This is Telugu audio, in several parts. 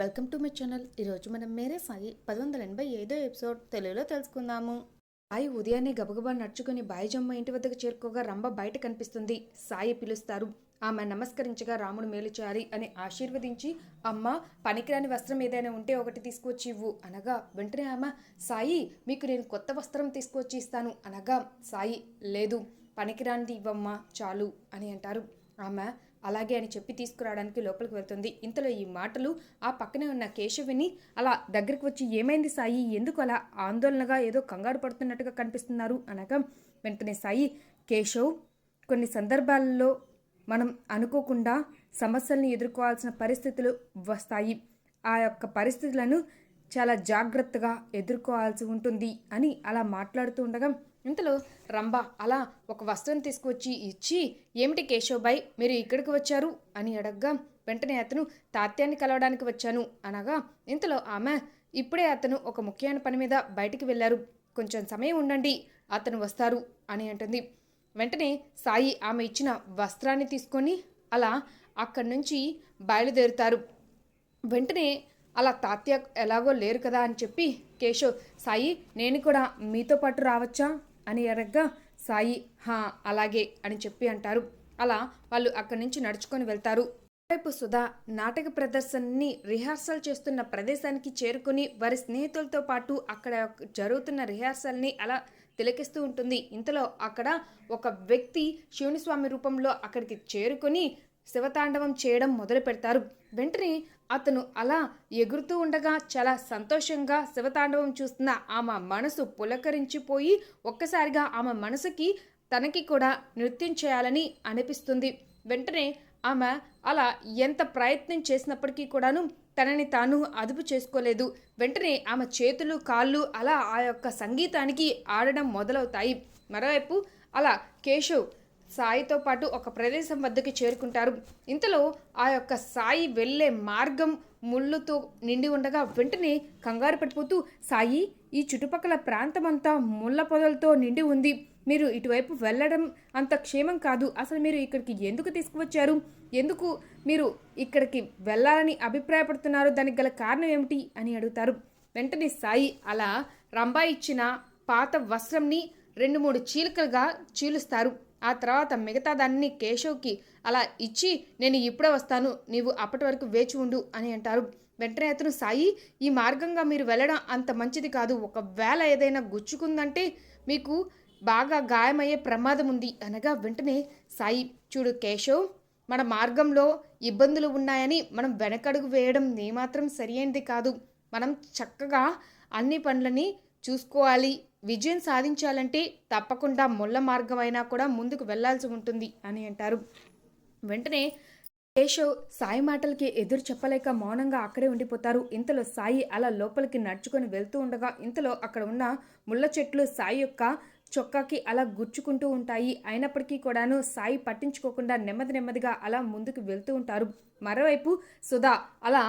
Welcome to my channel. ఈరోజు మనం మేరే సాయి పది వందల ఎనభై ఐదో ఎపిసోడ్ తెలుగులో తెలుసుకుందాము. సాయి ఉదయాన్నే గబగబా నడుచుకుని బాయిజమ్మ ఇంటి వద్దకు చేరుకోగా రంభ బయట కనిపిస్తుంది. సాయి పిలుస్తారు. ఆమె నమస్కరించగా రాముడు మేలు చేయాలి అని ఆశీర్వదించి అమ్మ పనికిరాని వస్త్రం ఏదైనా ఉంటే ఒకటి తీసుకొచ్చి ఇవ్వు అనగా వెంటనే ఆమె సాయి మీకు నేను కొత్త వస్త్రం తీసుకొచ్చి ఇస్తాను అనగా సాయి లేదు పనికిరానిది ఇవ్వమ్మా చాలు అని అంటారు. ఆమె అలాగే అని చెప్పి తీసుకురావడానికి లోపలికి వెళ్తుంది. ఇంతలో ఈ మాటలు ఆ పక్కనే ఉన్న కేశవిని అలా దగ్గరికి వచ్చి ఏమైంది సాయి? ఎందుకు అలా ఆందోళనగా ఏదో కంగారు పడుతున్నట్టుగా కనిపిస్తున్నారు? అనగా వెంటనే సాయి కేశవ్ కొన్ని సందర్భాల్లో మనం అనుకోకుండా సమస్యల్ని ఎదుర్కోవాల్సిన పరిస్థితులు వస్తాయి. ఆ యొక్క పరిస్థితులను చాలా జాగ్రత్తగా ఎదుర్కోవాల్సి ఉంటుంది అని అలా మాట్లాడుతూ ఉండగా ఇంతలో రంభ అలా ఒక వస్తువుని తీసుకువచ్చి ఇచ్చి ఏమిటి కేశవబాయ్ మీరు ఇక్కడికి వచ్చారు? అని అడగ్గా వెంటనే అతను తాత్యాన్ని కలవడానికి వచ్చాను. అనగా ఇంతలో ఆమె ఇప్పుడే అతను ఒక ముఖ్యమైన పని మీద బయటికి వెళ్ళారు. కొంచెం సమయం ఉండండి అతను వస్తారు. అని అంటుంది. వెంటనే సాయి ఆమె ఇచ్చిన వస్త్రాన్ని తీసుకొని అలా అక్కడి నుంచి బయలుదేరుతారు. వెంటనే అలా తాత్య ఎలాగో లేరు కదా అని చెప్పి కేశవ్ సాయి నేను కూడా మీతో పాటు రావచ్చా? అని అడగ్గా సాయి హా అలాగే అని చెప్పి అంటారు. అలా వాళ్ళు అక్కడి నుంచి నడుచుకొని వెళ్తారు. రేపు సుధా నాటక ప్రదర్శనని రిహార్సల్ చేస్తున్న ప్రదేశానికి చేరుకుని వారి స్నేహితులతో పాటు అక్కడ జరుగుతున్న రిహార్సల్ని అలా తిలకిస్తూ ఉంటుంది. ఇంతలో అక్కడ ఒక వ్యక్తి శివుని స్వామి రూపంలో అక్కడికి చేరుకొని శివతాండవం చేయడం మొదలు పెడతారు వెంటనే అతను అలా ఎగురుతూ ఉండగా చాలా సంతోషంగా శివతాండవం చూస్తున్న ఆమె మనసు పులకరించిపోయి ఒక్కసారిగా ఆమె మనసుకి తనకి కూడా నృత్యం చేయాలని అనిపిస్తుంది. వెంటనే ఆమె అలా ఎంత ప్రయత్నం చేసినప్పటికీ కూడాను తనని తాను అదుపు చేసుకోలేదు. వెంటనే ఆమె చేతులు కాళ్ళు అలా ఆ యొక్క సంగీతానికి ఆడడం మొదలవుతాయి. మరోవైపు అలా కేశవ్ సాయితో పాటు ఒక ప్రదేశం వద్దకు చేరుకుంటారు. ఇంతలో ఆ యొక్క సాయి వెళ్ళే మార్గం ముళ్ళుతో నిండి ఉండగా వెంటనే కంగారు పడిపోతూ సాయి ఈ చుట్టుపక్కల ప్రాంతం అంతా ముళ్ళ పొదలతో నిండి ఉంది. మీరు ఇటువైపు వెళ్ళడం అంత క్షేమం కాదు. అసలు మీరు ఇక్కడికి ఎందుకు తీసుకువచ్చారు? ఎందుకు మీరు ఇక్కడికి వెళ్ళాలని అభిప్రాయపడుతున్నారు? దానికి గల కారణం ఏమిటి? అని అడుగుతారు. వెంటనే సాయి అలా రంభా ఇచ్చిన పాత వస్త్రంని రెండు మూడు చీలికలుగా చీలుస్తారు. ఆ తర్వాత మిగతా దాన్ని కేశవ్కి అలా ఇచ్చి నేను ఇప్పుడే వస్తాను నీవు అప్పటి వరకు వేచి ఉండు అని అంటారు. వెంటనే అతను సాయి ఈ మార్గంగా మీరు వెళ్ళడం అంత మంచిది కాదు. ఒకవేళ ఏదైనా గుచ్చుకుందంటే మీకు బాగా గాయమయ్యే ప్రమాదం ఉంది అనగా వెంటనే సాయి చూడు కేశవ్ మన మార్గంలో ఇబ్బందులు ఉన్నాయని మనం వెనకడుగు వేయడం ఏమాత్రం సరియైనది కాదు. మనం చక్కగా అన్ని పనులని చూసుకోవాలి విజయం సాధించాలంటే తప్పకుండా ముళ్ళ మార్గం అయినా కూడా ముందుకు వెళ్ళాల్సి ఉంటుంది అని అంటారు. వెంటనే కేశవ్ సాయి మాటలకి ఎదురు చెప్పలేక మౌనంగా అక్కడే ఉండిపోతారు. ఇంతలో సాయి అలా లోపలికి నడుచుకొని వెళ్తూ ఉండగా ఇంతలో అక్కడ ఉన్న ముళ్ళ చెట్లు సాయి యొక్క చొక్కాకి అలా గుచ్చుకుంటూ ఉంటాయి. అయినప్పటికీ కూడాను సాయి పట్టించుకోకుండా నెమ్మది నెమ్మదిగా అలా ముందుకు వెళ్తూ ఉంటారు. మరోవైపు సుధా అలా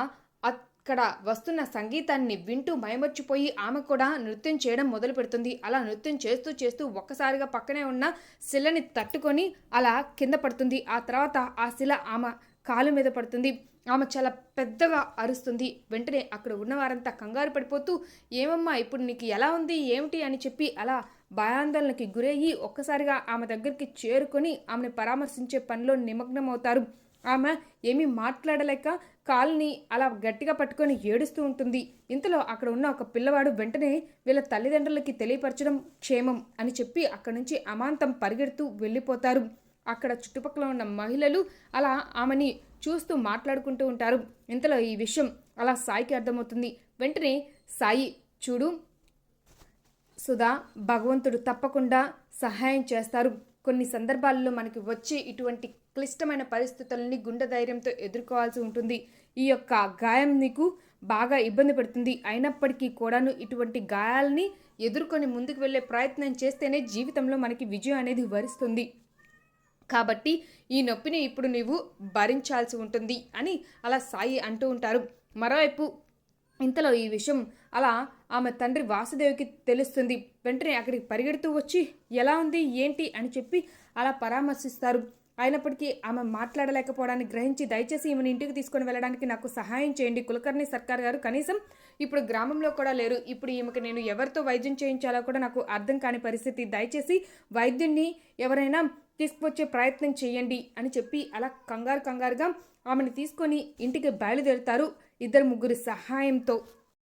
ఇక్కడ వస్తున్న సంగీతాన్ని వింటూ మయమర్చిపోయి ఆమె కూడా నృత్యం చేయడం మొదలు పెడుతుంది అలా నృత్యం చేస్తూ చేస్తూ ఒక్కసారిగా పక్కనే ఉన్న శిలని తట్టుకొని అలా కింద పడుతుంది. ఆ తర్వాత ఆ శిల ఆమె కాలు మీద పడుతుంది. ఆమె చాలా పెద్దగా అరుస్తుంది. వెంటనే అక్కడ ఉన్నవారంతా కంగారు పడిపోతూ ఏమమ్మా ఇప్పుడు నీకు ఎలా ఉంది? ఏమిటి? అని చెప్పి అలా భయాందోళనకి గురయ్యి ఒక్కసారిగా ఆమె దగ్గరికి చేరుకొని ఆమెను పరామర్శించే పనిలో నిమగ్నమవుతారు. ఆమె ఏమీ మాట్లాడలేక కాల్ని అలా గట్టిగా పట్టుకొని ఏడుస్తూ ఉంటుంది. ఇంతలో అక్కడ ఉన్న ఒక పిల్లవాడు వెంటనే వీళ్ళ తల్లిదండ్రులకి తెలియపరచడం క్షేమం అని చెప్పి అక్కడి నుంచి అమాంతం పరిగెడుతూ వెళ్ళిపోతారు. అక్కడ చుట్టుపక్కల ఉన్న మహిళలు అలా ఆమెని చూస్తూ మాట్లాడుకుంటూ ఉంటారు. ఇంతలో ఈ విషయం అలా సాయికి అర్థమవుతుంది. వెంటనే సాయి చూడు సుధా భగవంతుడు తప్పకుండా సహాయం చేస్తారు. కొన్ని సందర్భాల్లో మనకి వచ్చే ఇటువంటి క్లిష్టమైన పరిస్థితులని గుండె ధైర్యంతో ఎదుర్కోవాల్సి ఉంటుంది. ఈ యొక్క గాయం నీకు బాగా ఇబ్బంది పెడుతుంది. అయినప్పటికీ కూడాను ఇటువంటి గాయాలని ఎదుర్కొని ముందుకు వెళ్ళే ప్రయత్నం చేస్తేనే జీవితంలో మనకి విజయం అనేది వరిస్తుంది. కాబట్టి ఈ నొప్పిని ఇప్పుడు నీవు భరించాల్సి ఉంటుంది అని అలా సాయి అంటూ ఉంటారు. మరోవైపు ఇంతలో ఈ విషయం అలా ఆమె తండ్రి వాసుదేవికి తెలుస్తుంది. వెంటనే అక్కడికి పరిగెడుతూ వచ్చి ఎలా ఉంది? ఏంటి? అని చెప్పి అలా పరామర్శిస్తారు. అయినప్పటికీ ఆమె మాట్లాడలేకపోవడాన్ని గ్రహించి దయచేసి ఈమెను ఇంటికి తీసుకొని వెళ్ళడానికి నాకు సహాయం చేయండి. కులకర్ణి సర్కార్ గారు కనీసం ఇప్పుడు గ్రామంలో కూడా లేరు. ఇప్పుడు ఈమెకి నేను ఎవరితో వైద్యం చేయించాలో కూడా నాకు అర్థం కాని పరిస్థితి. దయచేసి వైద్యుణ్ణి ఎవరైనా తీసుకువచ్చే ప్రయత్నం చేయండి అని చెప్పి అలా కంగారు కంగారుగా ఆమెను తీసుకొని ఇంటికి బయలుదేరుతారు ఇద్దరు ముగ్గురు సహాయంతో.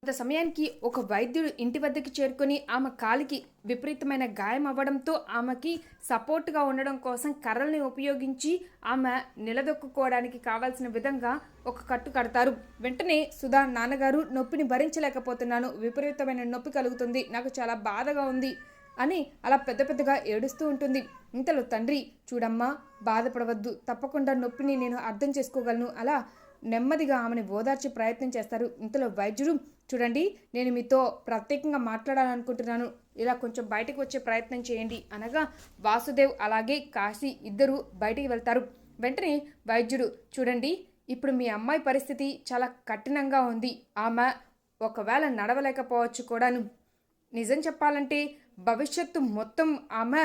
కొంత సమయానికి ఒక వైద్యుడు ఇంటి వద్దకు చేరుకొని ఆమె కాలికి విపరీతమైన గాయం అవ్వడంతో ఆమెకి సపోర్ట్గా ఉండడం కోసం కర్రల్ని ఉపయోగించి ఆమె నిలదొక్కుకోవడానికి కావాల్సిన విధంగా ఒక కట్టు కడతారు. వెంటనే సుధా నాన్నగారు నొప్పిని భరించలేకపోతున్నాను. విపరీతమైన నొప్పి కలుగుతుంది. నాకు చాలా బాధగా ఉంది అని అలా పెద్ద పెద్దగా ఏడుస్తూ ఉంటుంది. ఇంతలో తండ్రి చూడమ్మా బాధపడవద్దు. తప్పకుండా నొప్పిని నేను అర్థం చేసుకోగలను అలా నెమ్మదిగా ఆమెను ఓదార్చే ప్రయత్నం చేస్తారు. ఇంతలో వైద్యుడు చూడండి నేను మీతో ప్రత్యేకంగా మాట్లాడాలనుకుంటున్నాను. ఇలా కొంచెం బయటకు వచ్చే ప్రయత్నం చేయండి అనగా వాసుదేవ్ అలాగే కాశీ ఇద్దరు బయటికి వెళ్తారు. వెంటనే వైద్యుడు చూడండి ఇప్పుడు మీ అమ్మాయి పరిస్థితి చాలా కఠినంగా ఉంది. ఆమె ఒకవేళ నడవలేకపోవచ్చు కూడాను. నిజం చెప్పాలంటే భవిష్యత్తు మొత్తం ఆమె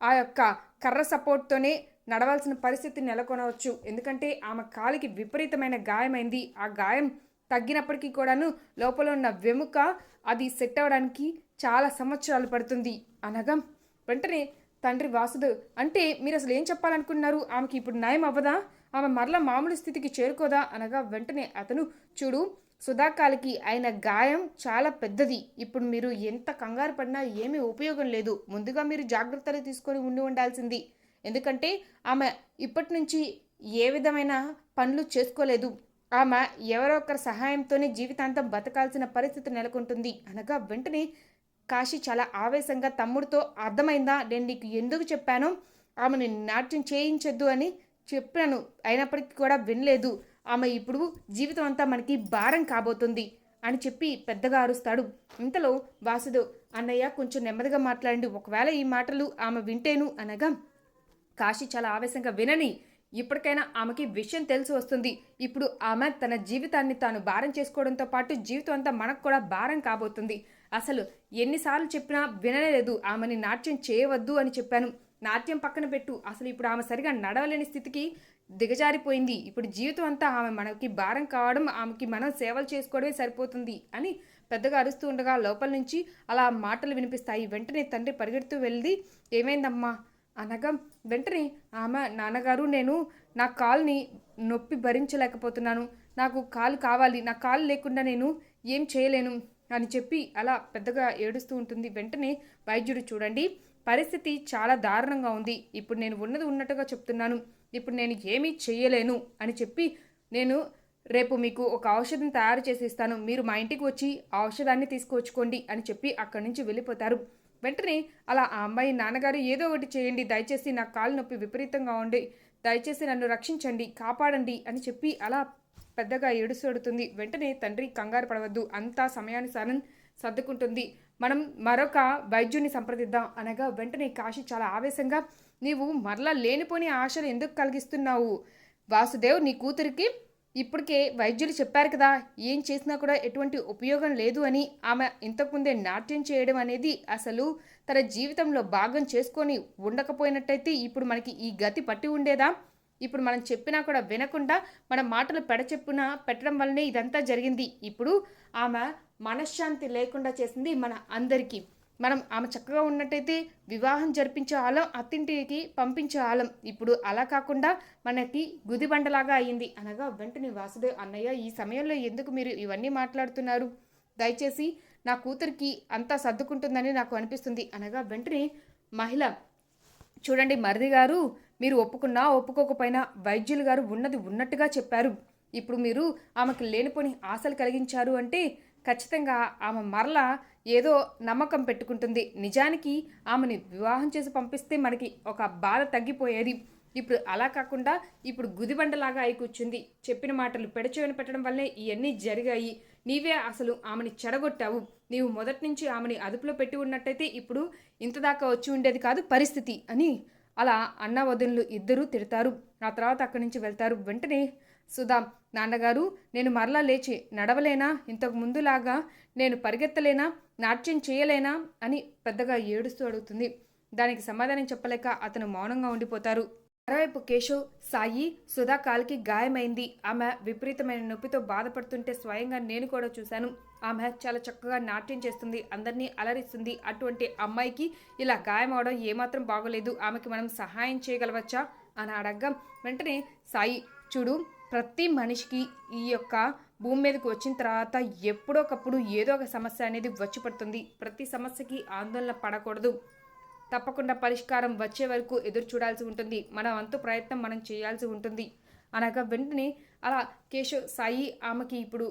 ఆ యొక్క కర్ర సపోర్ట్తోనే నడవాల్సిన పరిస్థితి నెలకొనవచ్చు. ఎందుకంటే ఆమె కాలికి విపరీతమైన గాయమైంది. ఆ గాయం తగ్గినప్పటికీ కూడాను లోపల ఉన్న వెముక అది సెట్ అవ్వడానికి చాలా సంవత్సరాలు పడుతుంది. అనగా వెంటనే తండ్రి వాసుదేవ్ అంటే మీరు అసలు ఏం చెప్పాలనుకున్నారు? ఆమెకి ఇప్పుడు నయం అవ్వదా? ఆమె మరలా మామూలు స్థితికి చేరుకోదా? అనగా వెంటనే అతను చూడు సుధాకాలకి అయిన గాయం చాలా పెద్దది. ఇప్పుడు మీరు ఎంత కంగారు పడినా ఏమీ ఉపయోగం లేదు. ముందుగా మీరు జాగ్రత్తలు తీసుకొని ఉండి ఉండాల్సింది. ఎందుకంటే ఆమె ఇప్పటి నుంచి ఏ విధమైన పనులు చేసుకోలేదు. ఆమె ఎవరో ఒకరి సహాయంతోనే జీవితాంతం బతకాల్సిన పరిస్థితి నెలకొంటుంది. అనగా వెంటనే కాశీ చాలా ఆవేశంగా తమ్ముడితో అర్థమైందా? నేను నీకు ఎందుకు చెప్పానో? ఆమెను నాట్యం చేయించొద్దు అని చెప్పాను. అయినప్పటికీ కూడా వినలేదు. ఆమె ఇప్పుడు జీవితం అంతా మనకి భారం కాబోతుంది అని చెప్పి పెద్దగా అరుస్తాడు. ఇంతలో వాసుదేవ్ అన్నయ్య కొంచెం నెమ్మదిగా మాట్లాడండి. ఒకవేళ ఈ మాటలు ఆమె వింటేను అనగా కాశీ చాలా ఆవేశంగా వినని ఇప్పటికైనా ఆమెకి విషయం తెలిసి వస్తుంది. ఇప్పుడు ఆమె తన జీవితాన్ని తాను భారం చేసుకోవడంతో పాటు జీవితం అంతా మనకు కూడా భారం కాబోతుంది. అసలు ఎన్నిసార్లు చెప్పినా వినలేదు ఆమెని నాట్యం చేయవద్దు అని చెప్పాను. నాట్యం పక్కన పెట్టు. అసలు ఇప్పుడు ఆమె సరిగా నడవలేని స్థితికి దిగజారిపోయింది. ఇప్పుడు జీవితం అంతా ఆమె మనకి భారం కావడం ఆమెకి మనం సేవలు చేసుకోవడమే సరిపోతుంది అని పెద్దగా అరుస్తూ ఉండగా లోపల నుంచి అలా మాటలు వినిపిస్తాయి. వెంటనే తండ్రి పరిగెడుతూ వెళ్ళి ఏమైందమ్మా? అనగా వెంటనే ఆమె నాన్నగారు నేను నా కాల్ని నొప్పి భరించలేకపోతున్నాను. నాకు కాలు కావాలి. నా కాలు లేకుండా నేను ఏం చేయలేను అని చెప్పి అలా పెద్దగా ఏడుస్తూ ఉంటుంది. వెంటనే వైద్యుడు చూడండి పరిస్థితి చాలా దారుణంగా ఉంది. ఇప్పుడు నేను ఉన్నది ఉన్నట్టుగా చెప్తున్నాను. ఇప్పుడు నేను ఏమీ చేయలేను అని చెప్పి నేను రేపు మీకు ఒక ఔషధం తయారు చేసి ఇస్తాను మీరు మా ఇంటికి వచ్చి ఆ ఔషధాన్ని తీసుకువచ్చుకోండి అని చెప్పి అక్కడి నుంచి వెళ్ళిపోతారు. వెంటనే అలా ఆ అమ్మాయి నాన్నగారు ఏదో ఒకటి చేయండి దయచేసి నా కాలు నొప్పి విపరీతంగా ఉండి దయచేసి నన్ను రక్షించండి కాపాడండి అని చెప్పి అలా పెద్దగా ఏడుసోడుతుంది వెంటనే తండ్రి కంగారు పడవద్దు అంతా సమయానుసారం సర్దుకుంటుంది. మనం మరొక వైద్యుని సంప్రదిద్దాం అనగా వెంటనే కాశీ చాలా ఆవేశంగా నీవు మరలా లేనిపోని ఆశలు ఎందుకు కలిగిస్తున్నావు? వాసుదేవ్ నీ కూతురికి ఇప్పటికే వైద్యులు చెప్పారు కదా ఏం చేసినా కూడా ఎటువంటి ఉపయోగం లేదు అని ఆమె ఇంతకుముందే నాట్యం చేయడం అనేది అసలు తన జీవితంలో భాగం చేసుకొని ఉండకపోయినట్టయితే ఇప్పుడు మనకి ఈ గతి పట్టి ఉండేదా? ఇప్పుడు మనం చెప్పినా కూడా వినకుండా మన మాటలు పెడచెప్పున పెట్టడం వల్లనే ఇదంతా జరిగింది. ఇప్పుడు ఆమె మనశ్శాంతి లేకుండా చేసింది మన అందరికీ. మనం ఆమె చక్కగా ఉన్నట్టయితే వివాహం జరిపించే ఆలం అత్తింటికి పంపించే ఆలం. ఇప్పుడు అలా కాకుండా మనకి గుదిబండలాగా అయింది. అనగా వెంటనే వాసుదేవ్ అన్నయ్య ఈ సమయంలో ఎందుకు మీరు ఇవన్నీ మాట్లాడుతున్నారు? దయచేసి నా కూతురికి అంతా సర్దుకుంటుందని నాకు అనిపిస్తుంది. అనగా వెంటనే మహిళ చూడండి మరిది గారు మీరు ఒప్పుకున్నా ఒప్పుకోకపోయినా వైద్యులు గారు ఉన్నది ఉన్నట్టుగా చెప్పారు. ఇప్పుడు మీరు ఆమెకు లేనిపోని ఆశలు కలిగించారు అంటే ఖచ్చితంగా ఆమె మరలా ఏదో నమ్మకం పెట్టుకుంటుంది. నిజానికి ఆమెని వివాహం చేసి పంపిస్తే మనకి ఒక బాధ తగ్గిపోయేది. ఇప్పుడు అలా కాకుండా ఇప్పుడు గుదిబండలాగా అయి కూర్చుంది. చెప్పిన మాటలు పెడచెవిన పెట్టడం వల్లే ఇవన్నీ జరిగాయి. నీవే అసలు ఆమెని చెడగొట్టావు. నీవు మొదటి నుంచి ఆమెని అదుపులో పెట్టి ఉన్నట్టయితే ఇప్పుడు ఇంతదాకా వచ్చి ఉండేది కాదు పరిస్థితి అని అలా అన్న వదినలు ఇద్దరూ తిడతారు. ఆ తర్వాత అక్కడి నుంచి వెళ్తారు. వెంటనే సుధా నాన్నగారు నేను మరలా లేచి నడవలేనా? ఇంతకు ముందులాగా నేను పరిగెత్తలేనా? నాట్యం చేయలేనా? అని పెద్దగా ఏడుస్తూ అడుగుతుంది. దానికి సమాధానం చెప్పలేక అతను మౌనంగా ఉండిపోతారు. మరోవైపు కేశవ్ సాయి సుధా కాలికి గాయమైంది. ఆమె విపరీతమైన నొప్పితో బాధపడుతుంటే స్వయంగా నేను కూడా చూశాను. ఆమె చాలా చక్కగా నాట్యం చేస్తుంది. అందరినీ అలరిస్తుంది. అటువంటి అమ్మాయికి ఇలా గాయం అవడం ఏమాత్రం బాగోలేదు. ఆమెకి మనం సహాయం చేయగలవచ్చా? అని అడగ్గా వెంటనే సాయి చూడు ప్రతి మనిషికి ఈ యొక్క భూమి మీదకి వచ్చిన తర్వాత ఎప్పుడోకప్పుడు ఏదో ఒక సమస్య అనేది వచ్చి పడుతుంది. ప్రతి సమస్యకి ఆందోళన పడకూడదు. తప్పకుండా పరిష్కారం వచ్చే వరకు ఎదురు చూడాల్సి ఉంటుంది. మన వంతు ప్రయత్నం మనం చేయాల్సి ఉంటుంది. అనగా వెంటనే అలా కేశవ్ సాయి ఆమెకి ఇప్పుడు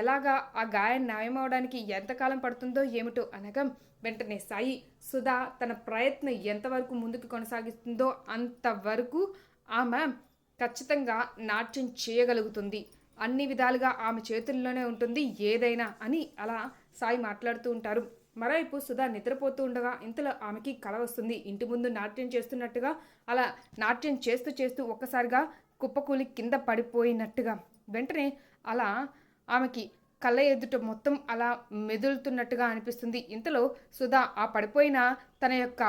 ఎలాగా ఆ గాయం నయమవడానికి ఎంతకాలం పడుతుందో ఏమిటో అనగా వెంటనే సాయి సుధా తన ప్రయత్నం ఎంతవరకు ముందుకు కొనసాగిస్తుందో అంతవరకు ఆమె ఖచ్చితంగా నాట్యం చేయగలుగుతుంది. అన్ని విధాలుగా ఆమె చేతుల్లోనే ఉంటుంది ఏదైనా అని అలా సాయి మాట్లాడుతూ ఉంటారు. మరోవైపు సుధా నిద్రపోతూ ఉండగా ఇంతలో ఆమెకి కల వస్తుంది. ఇంటి ముందు నాట్యం చేస్తున్నట్టుగా అలా నాట్యం చేస్తూ చేస్తూ ఒక్కసారిగా కుప్పకూలి కింద పడిపోయినట్టుగా వెంటనే అలా ఆమెకి కళ్ళ ఎదుట మొత్తం అలా మెదులుతున్నట్టుగా అనిపిస్తుంది. ఇంతలో సుధా ఆ పడిపోయిన తన యొక్క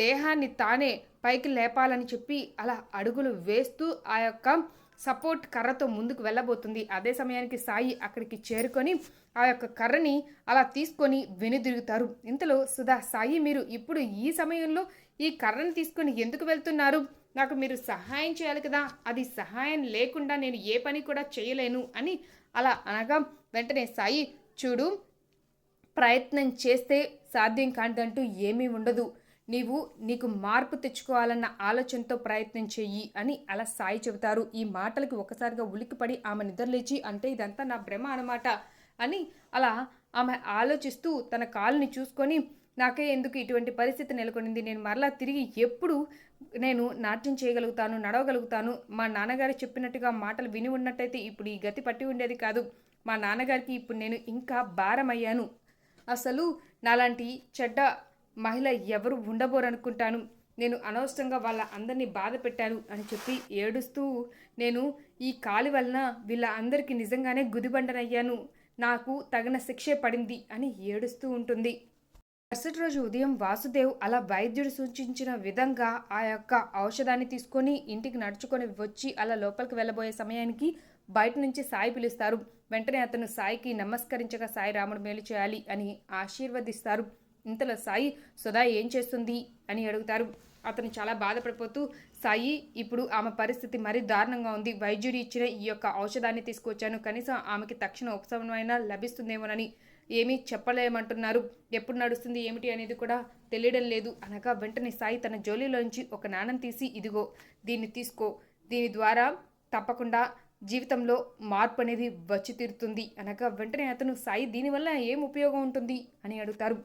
దేహాన్ని తానే పైకి లేపాలని చెప్పి అలా అడుగులు వేస్తూ ఆ యొక్క సపోర్ట్ కర్రతో ముందుకు వెళ్ళబోతుంది. అదే సమయానికి సాయి అక్కడికి చేరుకొని ఆ యొక్క కర్రని అలా తీసుకొని వెనుదిరుగుతారు ఇంతలో సుధా సాయి మీరు ఇప్పుడు ఈ సమయంలో ఈ కర్రను తీసుకొని ఎందుకు వెళ్తున్నారు? నాకు మీరు సహాయం చేయాలి కదా. అది సహాయం లేకుండా నేను ఏ పని కూడా చేయలేను అని అలా అనగా వెంటనే సాయి చూడు ప్రయత్నం చేస్తే సాధ్యం కానిదంటూ ఏమీ ఉండదు. నీవు నీకు మార్పు తెచ్చుకోవాలన్న ఆలోచనతో ప్రయత్నం చెయ్యి అని అలా సాయి చెబుతారు. ఈ మాటలకి ఒకసారిగా ఉలిక్కిపడి ఆమె నిద్రలేచి అంటే ఇదంతా నా భ్రమ అనమాట అని అలా ఆమె ఆలోచిస్తూ తన కాలుని చూసుకొని నాకే ఎందుకు ఇటువంటి పరిస్థితి నెలకొనింది? నేను మరలా తిరిగి ఎప్పుడు నేను నాట్యం చేయగలుగుతాను నడవగలుగుతాను? మా నాన్నగారు చెప్పినట్టుగా మాటలు విని ఉన్నట్టయితే ఇప్పుడు ఈ గతి పట్టి ఉండేది కాదు. మా నాన్నగారికి ఇప్పుడు నేను ఇంకా భారమయ్యాను. అసలు నాలాంటి చెడ్డ మహిళ ఎవరు ఉండబోరనుకుంటాను? నేను అనవసరంగా వాళ్ళ అందరినీ బాధ పెట్టాను అని చెప్పి ఏడుస్తూ నేను ఈ కాలి వలన వీళ్ళ అందరికీ నిజంగానే గుదిబండనయ్యాను. నాకు తగిన శిక్షే పడింది అని ఏడుస్తూ ఉంటుంది. మరుసటి రోజు ఉదయం వాసుదేవ్ అలా వైద్యుడు సూచించిన విధంగా ఆ యొక్క ఔషధాన్ని తీసుకొని ఇంటికి నడుచుకొని వచ్చి అలా లోపలికి వెళ్ళబోయే సమయానికి బయట నుంచి సాయి పిలుస్తారు. వెంటనే అతను సాయికి నమస్కరించగా సాయి రాముడు మేలు చేయాలి అని ఆశీర్వదిస్తారు. ఇంతలో సాయి సుధా ఏం చేస్తుంది? అని అడుగుతారు. అతను చాలా బాధపడిపోతూ సాయి ఇప్పుడు ఆమె పరిస్థితి మరీ దారుణంగా ఉంది. వైద్యుడు ఇచ్చిన ఈ యొక్క ఔషధాన్ని తీసుకొచ్చాను కనీసం ఆమెకి తక్షణ ఉపశమనమైనా లభిస్తుందేమోనని ఏమీ చెప్పలేమంటున్నారు. ఎప్పుడు నడుస్తుంది ఏమిటి అనేది కూడా తెలియడం లేదు. అనగా వెంటనే సాయి తన జోలీలోంచి ఒక నాణం తీసి ఇదిగో దీన్ని తీసుకో. దీని ద్వారా తప్పకుండా జీవితంలో మార్పు అనేది వచ్చి తీరుతుంది. అనగా వెంటనే అతను సాయి దీనివల్ల ఏం ఉపయోగం ఉంటుంది? అని అడుగుతారు.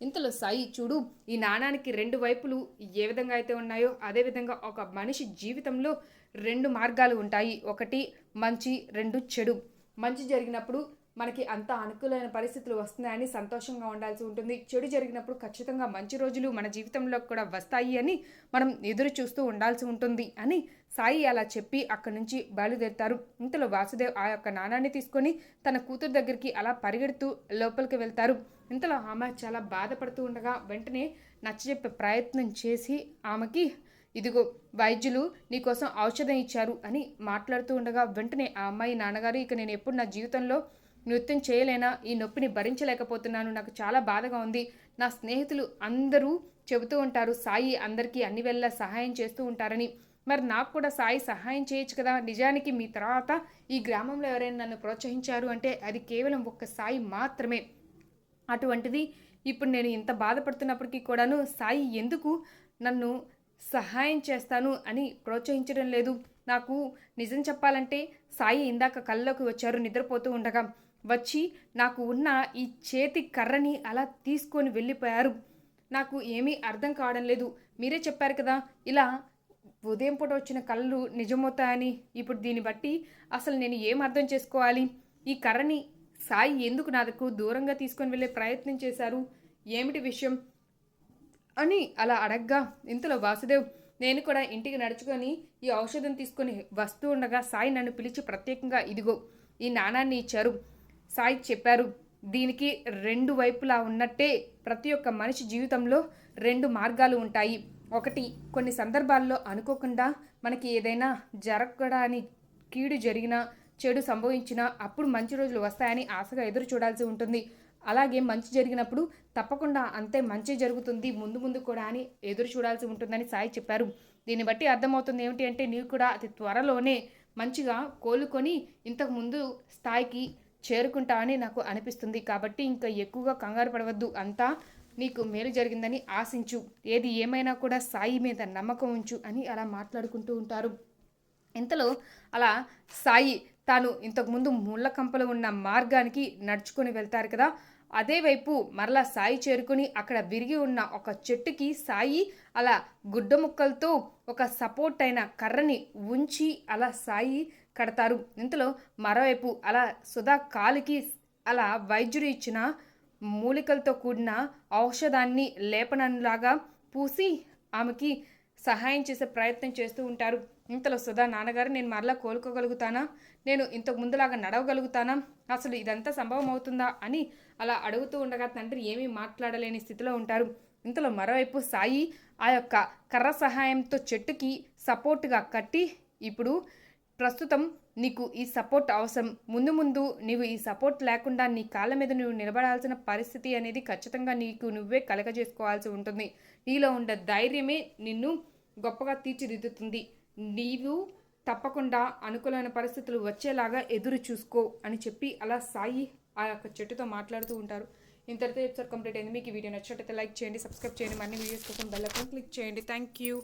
ఇంతలో సాయి చూడు ఈ నాణానికి రెండు వైపులు ఏ విధంగా అయితే ఉన్నాయో అదేవిధంగా ఒక మనిషి జీవితంలో రెండు మార్గాలు ఉంటాయి. ఒకటి మంచి రెండు చెడు. మంచి జరిగినప్పుడు మనకి అంత అనుకూలమైన పరిస్థితులు వస్తున్నాయని సంతోషంగా ఉండాల్సి ఉంటుంది. చెడు జరిగినప్పుడు ఖచ్చితంగా మంచి రోజులు మన జీవితంలో కూడా వస్తాయి అని మనం ఎదురు చూస్తూ ఉండాల్సి ఉంటుంది అని సాయి అలా చెప్పి అక్కడి నుంచి బయలుదేరుతారు. ఇంతలో వాసుదేవ్ ఆ యొక్క నాణాన్ని తీసుకొని తన కూతురు దగ్గరికి అలా పరిగెడుతూ లోపలికి వెళ్తారు. ఇంతలో ఆమె చాలా బాధపడుతూ ఉండగా వెంటనే నచ్చజెప్పే ప్రయత్నం చేసి ఆమెకి ఇదిగో వైద్యులు నీకోసం ఔషధం ఇచ్చారు అని మాట్లాడుతూ ఉండగా వెంటనే ఆ అమ్మాయి నాన్నగారు ఇక నేను ఎప్పుడు నా జీవితంలో నృత్యం చేయలేనా? ఈ నొప్పిని భరించలేకపోతున్నాను. నాకు చాలా బాధగా ఉంది. నా స్నేహితులు అందరూ చెబుతూ ఉంటారు సాయి అందరికీ అన్ని వేళ సహాయం చేస్తూ ఉంటారని. మరి నాకు కూడా సాయి సహాయం చేయొచ్చు కదా? నిజానికి మీ తర్వాత ఈ గ్రామంలో ఎవరైనా నన్ను ప్రోత్సహించారు అంటే అది కేవలం ఒక్క సాయి మాత్రమే. అటువంటిది ఇప్పుడు నేను ఇంత బాధపడుతున్నప్పటికీ కూడాను సాయి ఎందుకు నన్ను సహాయం చేస్తాను అని ప్రోత్సహించడం లేదు. నాకు నిజం చెప్పాలంటే సాయి ఇందాక కళ్ళలోకి వచ్చారు నిద్రపోతూ ఉండగా. వచ్చి నాకు ఉన్న ఈ చేతి కర్రని అలా తీసుకొని వెళ్ళిపోయారు. నాకు ఏమీ అర్థం కావడం లేదు. మీరే చెప్పారు కదా ఇలా ఉదయం పూట వచ్చిన కళ్ళు నిజమవుతాయని. ఇప్పుడు దీన్ని బట్టి అసలు నేను ఏం అర్థం చేసుకోవాలి? ఈ కర్రని సాయి ఎందుకు నాకు దూరంగా తీసుకొని వెళ్ళే ప్రయత్నం చేశారు? ఏమిటి విషయం? అని అలా అడగ్గా ఇంతలో వాసుదేవ్ నేను కూడా ఇంటికి నడుచుకొని ఈ ఔషధం తీసుకొని వస్తూ ఉండగా సాయి నన్ను పిలిచి ప్రత్యేకంగా ఇదిగో ఈ నాణాన్ని ఇచ్చారు. సాయి చెప్పారు. దీనికి రెండు వైపులా ఉన్నట్టే ప్రతి ఒక్క మనిషి జీవితంలో రెండు మార్గాలు ఉంటాయి. ఒకటి కొన్ని సందర్భాల్లో అనుకోకుండా మనకి ఏదైనా జరగడాని కీడు జరిగినా చెడు సంభవించినా అప్పుడు మంచి రోజులు వస్తాయని ఆశగా ఎదురు చూడాల్సి ఉంటుంది. అలాగే మంచి జరిగినప్పుడు తప్పకుండా అంతే మంచి జరుగుతుంది. ముందు ముందు కూడా అని ఎదురు చూడాల్సి ఉంటుందని సాయి చెప్పారు. దీన్ని బట్టి అర్థమవుతుంది ఏమిటి అంటే నీవు కూడా అతి త్వరలోనే మంచిగా కోలుకొని ఇంతకు ముందు స్థాయికి చేరుకుంటావని నాకు అనిపిస్తుంది. కాబట్టి ఇంకా ఎక్కువగా కంగారు పడవద్దు. అంతా నీకు మేలు జరిగిందని ఆశించు. ఏది ఏమైనా కూడా సాయి మీద నమ్మకం ఉంచు అని అలా మాట్లాడుకుంటూ ఉంటారు. ఇంతలో అలా సాయి తాను ఇంతకుముందు ముళ్ళ కంపలు ఉన్న మార్గానికి నడుచుకొని వెళ్తారు కదా. అదేవైపు మరలా సాయి చేరుకుని అక్కడ విరిగి ఉన్న ఒక చెట్టుకి సాయి అలా గుడ్డ ముక్కలతో ఒక సపోర్ట్ అయిన కర్రని ఉంచి అలా సాయి కడతారు. ఇంతలో మరోవైపు అలా సుధా కాలికి అలా వైద్యుడు ఇచ్చిన మూలికలతో కూడిన ఔషధాన్ని లేపనంలాగా పూసి ఆమెకి సహాయం చేసే ప్రయత్నం చేస్తూ ఉంటారు. ఇంతలో సుధా నాన్నగారు నేను మరలా కోలుకోగలుగుతానా? నేను ఇంతకు ముందులాగా నడవగలుగుతానా? అసలు ఇదంతా సంభవం అవుతుందా అని అలా అడుగుతూ ఉండగా తండ్రి ఏమీ మాట్లాడలేని స్థితిలో ఉంటారు. ఇంతలో మరోవైపు సాయి ఆ యొక్క కర్ర సహాయంతో చెట్టుకి సపోర్ట్గా కట్టి ఇప్పుడు ప్రస్తుతం నీకు ఈ సపోర్ట్ అవసరం. ముందు ముందు నీవు ఈ సపోర్ట్ లేకుండా నీ కాళ్ళ మీద నువ్వు నిలబడాల్సిన పరిస్థితి అనేది ఖచ్చితంగా నీకు నువ్వే కలగజేసుకోవాల్సి ఉంటుంది. నీలో ఉండే ధైర్యమే నిన్ను గొప్పగా తీర్చిదిద్దుతుంది. నీవు తప్పకుండా అనుకూలమైన పరిస్థితులు వచ్చేలాగా ఎదురు చూసుకో అని చెప్పి అలా సాయి ఆ యొక్క చెట్టుతో మాట్లాడుతూ ఉంటారు. ఇంతటితో ఎపిసోడ్ కంప్లీట్ అయింది. మీకు వీడియో నచ్చినట్టయితే లైక్ చేయండి సబ్స్క్రైబ్ చేయండి. మరిన్ని వీడియోస్ కోసం బెల్ ఐకాన్ క్లిక్ చేయండి. Thank you.